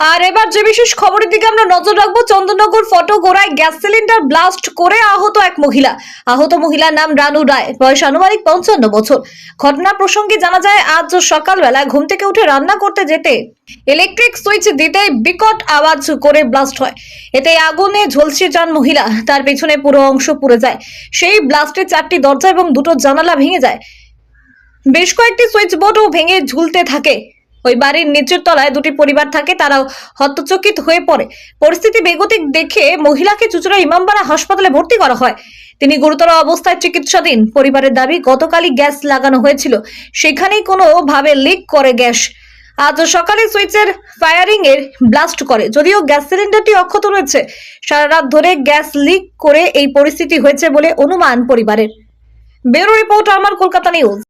আর এবার যে বিশেষ খবরের দিকে আমরা নজর রাখব, চন্দননগর ফটো গোড়ায় গ্যাস সিলিন্ডার ব্লাস্ট করে আহত এক মহিলা। আহত মহিলার নাম রানু রায়। বয়স আনুমানিক পঞ্চান্ন বছর। ঘটনা প্রসঙ্গে জানা যায়, আজ সকালবেলা ঘুম থেকে উঠে রান্না করতে যেতে ইলেকট্রিক সুইচ দিতে বিকট আওয়াজ করে ব্লাস্ট হয়। এতে আগুনে ঝলসে যান মহিলা। তার পেছনে পুরো অংশ পুড়ে যায়। সেই ব্লাস্টে চারটি দরজা এবং দুটো জানালা ভেঙে যায়। বেশ কয়েকটি সুইচ বোর্ডও ভেঙে ঝুলতে থাকে। ওই বাড়ির নিচের তলায় দুটি পরিবার থাকে, তারাও হতচকিত হয়ে পড়ে। পরিস্থিতি বেগতিক দেখে মহিলাকে চুচুড়া ইমামবাড়া হাসপাতালে ভর্তি করা হয়। তিনি গুরুতর অবস্থায় চিকিৎসাধীন। পরিবারের দাবি, গতকালই গ্যাস লাগানো হয়েছিল। সেখানেই কোনোভাবে লিক করে গ্যাস। আজ সকালে সুইচের ফায়ারিং এর ব্লাস্ট করে। যদিও গ্যাস সিলিন্ডারটি অক্ষত রয়েছে সারা রাত ধরে গ্যাস লিক করে এই পরিস্থিতি হয়েছে বলে অনুমান পরিবারের। ব্যুরো রিপোর্ট, আমার কলকাতা নিউজ।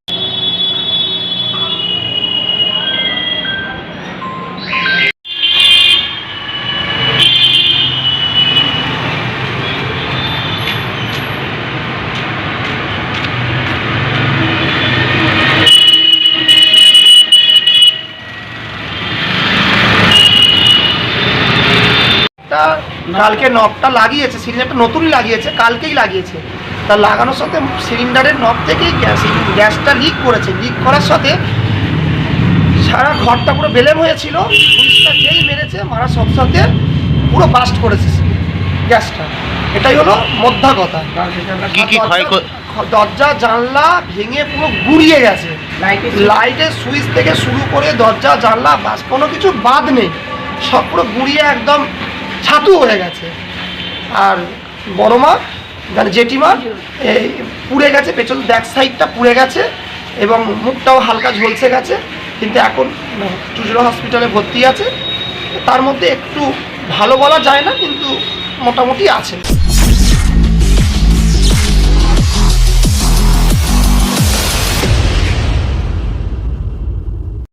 তা কালকে নবটা লাগিয়েছে সিলিন্ডারটা নতুনই লাগিয়েছে কালকেই লাগিয়েছে। তা লাগানোর সাথে সিলিন্ডারের নব থেকেই গ্যাস গ্যাসটা লিক করেছে। লিক করার সাথে সারা ঘরটা পুরো বেলেম হয়েছিল সুইচটা যেই মেরেছে মারার সাথে সাথে পুরো বাস্ট করেছে গ্যাসটা এটাই হলো মধ্যা কথা দরজা জানলা ভেঙে পুরো গুড়িয়ে গেছে। লাইটের সুইচ থেকে শুরু করে দরজা জানলা বাস কোনো কিছু বাদ নেই। সব পুরো গুড়িয়ে একদম ছাতু হয়ে গেছে। আর বড় মা মানে জেঠিমা, এই পুড়ে গেছে, পেছন ব্যাক সাইডটা পুড়ে গেছে এবং মুখটাও হালকা ঝলসে গেছে। কিন্তু এখন চুচড়া হসপিটালে ভর্তি আছে। তার মধ্যে একটু ভালো বলা যায় না, কিন্তু মোটামুটি আছে।